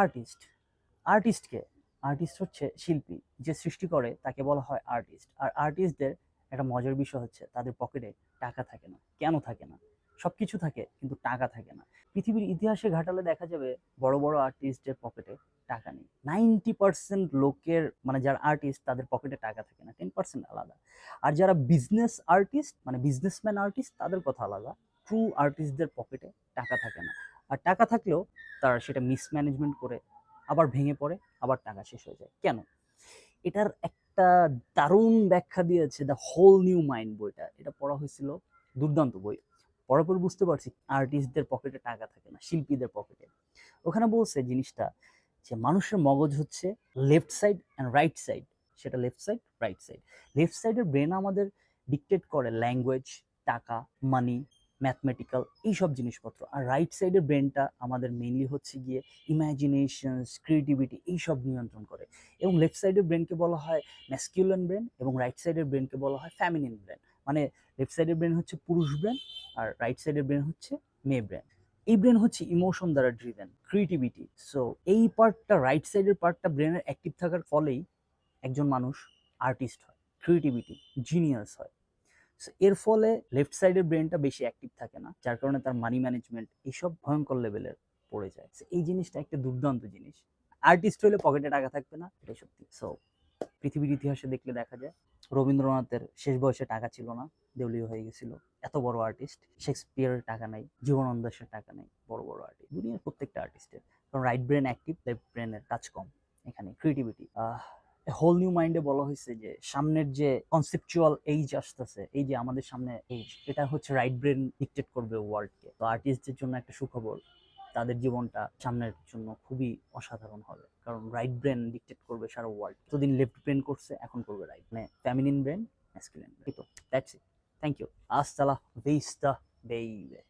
Artist. আর্টিস্টকে, artist হচ্ছে শিল্পী, যে সৃষ্টি করে তাকে বলা হয় আর্টিস্ট। আর আর্টিস্টদের একটা মজার বিষয় হচ্ছে তাদের পকেটে টাকা থাকে না। কেন থাকে না? সব কিছু থাকে, কিন্তু টাকা থাকে না। পৃথিবীর ইতিহাসে ঘাটালে দেখা যাবে বড় বড় আর্টিস্টদের পকেটে টাকা নেই। নাইনটি পার্সেন্ট লোকের মানে যারা আর্টিস্ট, তাদের পকেটে টাকা থাকে না। টেন পার্সেন্ট আলাদা। আর যারা বিজনেস আর্টিস্ট মানে বিজনেসম্যান আর্টিস্ট, তাদের কথা আলাদা। ট্রু আর্টিস্টদের পকেটে টাকা থাকে না। আর টাকা থাকলেও তারা সেটা মিসম্যানেজমেন্ট করে আবার ভেঙে পড়ে, আবার টাকা শেষ হয়ে যায়। কেন? এটার একটা দারুণ ব্যাখ্যা দিয়েছে দ্য হোল নিউ মাইন্ড বইটা। এটা পড়া হয়েছিল দুর্দান্ত বই। পড়ার পর বুঝতে পারছি আর্টিস্টদের পকেটে টাকা থাকে না, শিল্পীদের পকেটে ওখানে বলছে জিনিসটা যে মানুষের মগজ হচ্ছে left side and right side সেটা left side right side left সাইডের ব্রেন আমাদের ডিকটেট করে ল্যাঙ্গুয়েজ টাকা মানি ম্যাথমেটিক্যাল এইসব জিনিসপত্র। আর রাইট সাইডের ব্রেনটা আমাদের মেনলি হচ্ছে গিয়ে ইমাজিনেশনস ক্রিয়েটিভিটি এইসব নিয়ন্ত্রণ করে। এবং লেফট সাইডের ব্রেনকে বলা হয় ম্যাসকিউলান ব্রেন এবং রাইট সাইডের ব্রেনকে বলা হয় ফ্যামিনিন ব্রেন মানে লেফট সাইডের ব্রেন হচ্ছে পুরুষ ব্রেন আর রাইট সাইডের ব্রেন হচ্ছে মেয়ে ব্রেন এই ব্রেন হচ্ছে ইমোশন দ্বারা ড্রিভেন ক্রিয়েটিভিটি সো এই পার্টটা রাইট সাইডের পার্টটা ব্রেনের অ্যাক্টিভ থাকার ফলেই একজন মানুষ আর্টিস্ট হয় ক্রিয়েটিভিটি জিনিয়াস হয়। এর ফলে লেফট সাইডের ব্রেনটা বেশি অ্যাক্টিভ থাকে না, যার কারণে তার মানি ম্যানেজমেন্ট এইসব ভয়ঙ্কর লেভেলের পড়ে যায়। এই জিনিসটা একটা দুর্দান্ত জিনিস। আর্টিস্ট হলে পকেটে টাকা থাকবে না, এটাই সত্যি। সো পৃথিবীর ইতিহাসে দেখলে দেখা যায়, রবীন্দ্রনাথের শেষ বয়সে টাকা ছিল না দেউলিও হয়ে গেছিল। এত বড় আর্টিস্ট শেক্সপিয়ারের টাকা নাই, জীবনানন্দ টাকা নেই, বড় বড় আর্টিস্ট দুনিয়ার প্রত্যেকটা আর্টিস্টের কারণ রাইট ব্রেন অ্যাক্টিভ লেফট ব্রেনের কাজ কম। এখানে ক্রিয়েটিভিটি হোল নিউ মাইন্ডে বলা হয়েছে যে, সামনের যে কনসেপচুয়াল এইজ আসতেছে, এই যে আমাদের সামনে এইজ এটা হচ্ছে রাইট ব্রেন ডিকটেট করবে ওয়ার্ল্ডকে তো আর্টিস্টদের জন্য একটা সুখবর, তাদের জীবনটা সামনের জন্য খুবই অসাধারণ হবে। কারণ রাইট ব্রেন ডিকটেট করবে সারা ওয়ার্ল্ড এতদিন লেফট ব্রেন করছে, এখন করবে রাইট মানে ফ্যামিলিন ব্রেন ম্যাসকুলিন ব্রেন তো দ্যাটস ইট থ্যাংক ইউ আস্তালা ভিস্তা বেইবে